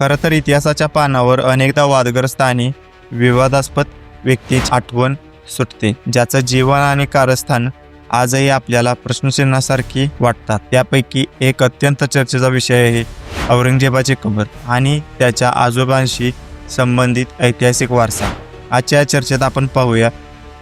खरं तर इतिहासाच्या पानावर अनेकदा वादग्रस्त आणि विवादास्पद व्यक्तीची आठवण सुटते ज्याचं जीवन आणि कारस्थान आजही आपल्याला प्रश्नचिन्हासारखी वाटतात. त्यापैकी एक अत्यंत चर्चेचा विषय आहे औरंगजेबाची कबर आणि त्याच्या आजोबांशी संबंधित ऐतिहासिक वारसा. आजच्या या चर्चेत आपण पाहूया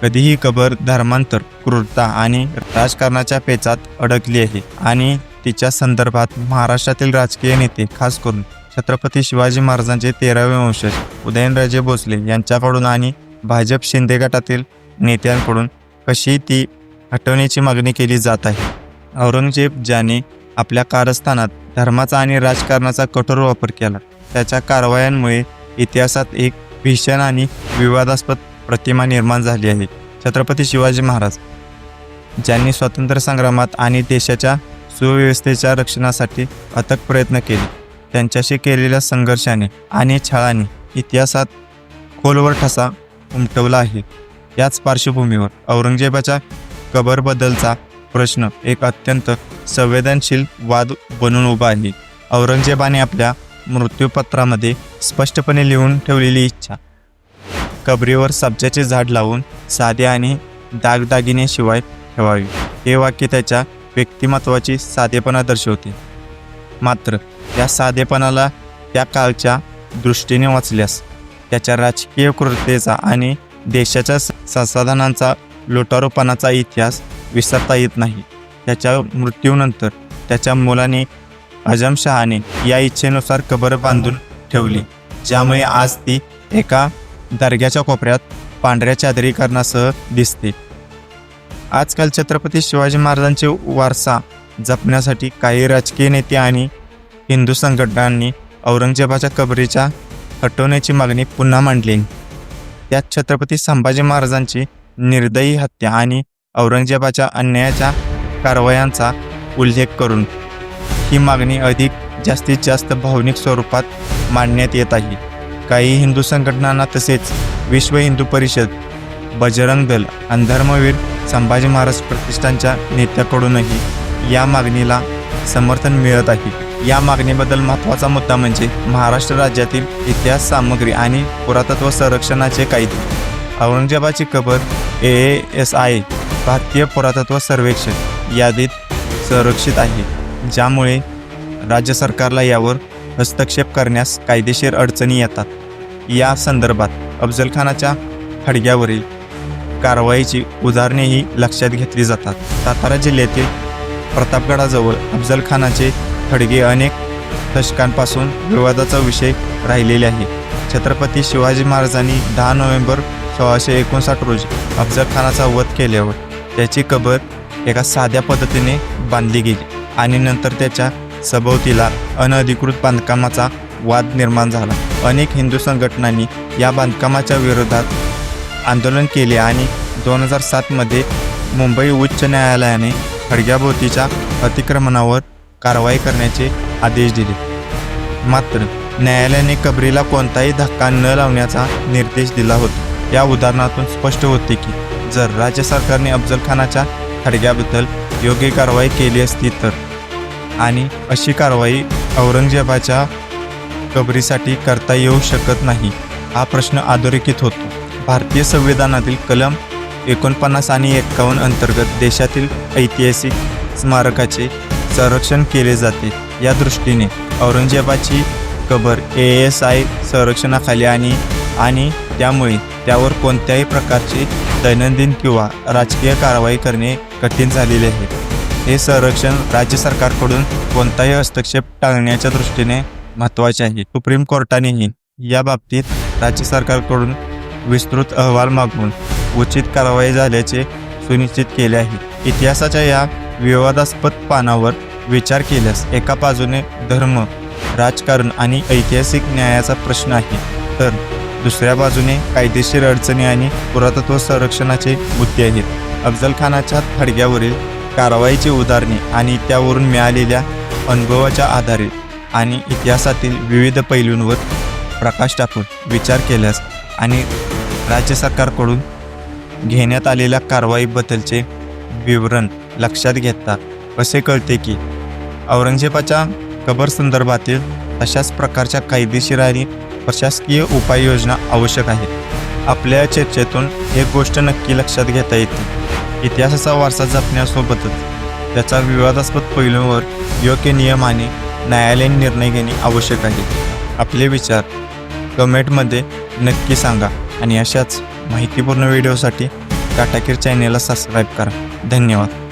कधीही कबर धर्मांतर क्रूरता आणि राजकारणाच्या पेचात अडकली आहे आणि तिच्या संदर्भात महाराष्ट्रातील राजकीय नेते खास करून छत्रपती शिवाजी महाराजांचे तेरावे वंशज उदयनराजे भोसले यांच्याकडून आणि भाजप शिंदे गटातील नेत्यांकडून कशी ती हटवण्याची मागणी केली जात आहे? औरंगजेब ज्याने आपल्या कारस्थानात धर्माचा आणि राजकारणाचा कठोर वापर केला त्याच्या कारवायांमुळे इतिहासात एक भीषण आणि विवादास्पद प्रतिमा निर्माण झाली आहे. छत्रपती शिवाजी महाराज ज्यांनी स्वातंत्र्य संग्रामात आणि देशाच्या सुव्यवस्थेच्या रक्षणासाठी अथक प्रयत्न केले त्यांच्याशी केलेल्या संघर्षाने आणि छळाने इतिहासात खोलवर ठसा उमटवला आहे. याच पार्श्वभूमीवर औरंगजेबाच्या कबरबद्दलचा प्रश्न एक अत्यंत संवेदनशील वाद बनून उभा आहे. औरंगजेबाने आपल्या मृत्यूपत्रामध्ये स्पष्टपणे लिहून ठेवलेली इच्छा कबरीवर सब्जाचे झाड लावून साधे आणि दागदागिनेशिवाय ठेवावी. हे वाक्य त्याच्या व्यक्तिमत्वाची साधेपणा दर्शवते. मात्र या साधेपणाला त्या काळच्या दृष्टीने वाचल्यास त्याच्या राजकीय क्रूरतेचा आणि देशाच्या संसाधनांचा लोटारोपणाचा इतिहास विसरता येत नाही. त्याच्या मृत्यूनंतर त्याच्या मुलाने अजमशहाने या इच्छेनुसार कबर बांधून ठेवली ज्यामुळे आज ती एका दर्ग्याच्या कोपऱ्यात पांढऱ्या चादरीकरणासह दिसते. आजकाल छत्रपती शिवाजी महाराजांचे वारसा जपण्यासाठी काही राजकीय नेते आणि हिंदू संघटनांनी औरंगजेबाच्या कबरीच्या हटवण्याची मागणी पुन्हा मांडली. त्यात छत्रपती संभाजी महाराजांची निर्दयी हत्या आणि औरंगजेबाच्या अन्यायाच्या कारवायांचा उल्लेख करून ही मागणी अधिक जास्तीत जास्त भावनिक स्वरूपात मांडण्यात येत आहे. काही हिंदू संघटनांना तसेच विश्व हिंदू परिषद बजरंग दल आणि धर्मवीर संभाजी महाराज प्रतिष्ठानच्या नेत्याकडूनही या मागणीला समर्थन मिळत आहे. या मागणीबद्दल महत्त्वाचा मुद्दा म्हणजे महाराष्ट्र राज्यातील इतिहास सामग्री आणि पुरातत्व संरक्षणाचे कायदे. औरंगजेबाची कबर ए एस आय भारतीय पुरातत्व सर्वेक्षण यादीत संरक्षित आहे ज्यामुळे राज्य सरकारला यावर हस्तक्षेप करण्यास कायदेशीर अडचणी येतात. या संदर्भात अफजलखानाच्या खडग्यावरील कारवाईची उदाहरणेही लक्षात घेतली जातात. सातारा जिल्ह्यातील प्रतापगडाजवळ अफजलखानाचे खडगे अनेक दशकांपासून विवादाचा विषय राहिलेले आहे. छत्रपती शिवाजी महाराजांनी दहा नोव्हेंबर सोळाशे एकोणसाठ रोजी अफजलखानाचा वध केल्यावर त्याची कबर एका साध्या पद्धतीने बांधली गेली आणि नंतर त्याच्या सभोवतीला अनधिकृत बांधकामाचा वाद निर्माण झाला. अनेक हिंदू संघटनांनी या बांधकामाच्या विरोधात आंदोलन केले आणि दोन हजार सातमध्ये मुंबई उच्च न्यायालयाने खडग्याभोवतीच्या अतिक्रमणावर कारवाई करण्याचे आदेश दिले. मात्र न्यायालयाने कबरीला कोणताही धक्का न लावण्याचा निर्देश दिला होता. या उदाहरणातून स्पष्ट होते की जर राज्य सरकारने अफजलखानाच्या खडग्याबद्दल योग्य कारवाई केली असती तर आणि अशी कारवाई औरंगजेबाच्या कबरीसाठी करता येऊ शकत नाही हा प्रश्न अधोरेखित होतो. भारतीय संविधानातील कलम एकोणपन्नास आणि एक्कावन्न अंतर्गत देशातील ऐतिहासिक स्मारकाचे संरक्षण केले जाते. या दृष्टीने औरंगजेबाची कबर ए एस आय संरक्षणाखाली आणि आणि त्यामुळे त्यावर कोणत्याही प्रकारची दैनंदिन किंवा राजकीय कारवाई करणे कठीण झालेले आहे. हे संरक्षण राज्य सरकारकडून कोणताही हस्तक्षेप टाळण्याच्या दृष्टीने महत्त्वाचे आहे. सुप्रीम कोर्टानेही या बाबतीत राज्य सरकारकडून विस्तृत अहवाल मागवून उचित कारवाई झाल्याचे सुनिश्चित केले आहे. इतिहासाच्या या विवादास्पद पानावर विचार केल्यास एका बाजूने धर्म राजकारण आणि ऐतिहासिक न्यायाचा प्रश्न आहे तर दुसऱ्या बाजूने कायदेशीर अडचणी आणि पुरातत्व संरक्षणाचे मुद्दे आहेत. अफजलखानाच्या थडग्यावरील कारवाईची उदाहरणे आणि त्यावरून मिळालेल्या अनुभवाच्या आधारे आणि इतिहासातील विविध पैलूंवर प्रकाश टाकून विचार केल्यास आणि राज्य सरकारकडून घेण्यात आलेल्या कारवाईबद्दलचे विवरण लक्षात घेता असे कळते की औरंगजेबाच्या कबर संदर्भातील अशाच प्रकारच्या कायदेशीर आणि प्रशासकीय उपाययोजना आवश्यक आहेत. आपल्या चर्चेतून एक गोष्ट नक्की लक्षात घेता येते. इतिहासाचा वारसा जपण्यासोबतच त्याचा विवादास्पद पैलूंवर योग्य नियम आणि न्यायालयीन निर्णय घेणे आवश्यक आहे. आपले विचार कमेंटमध्ये नक्की सांगा आणि अशाच माहितीपूर्ण व्हिडिओसाठी टाटाकीर चॅनेलला सबस्क्राईब करा. धन्यवाद.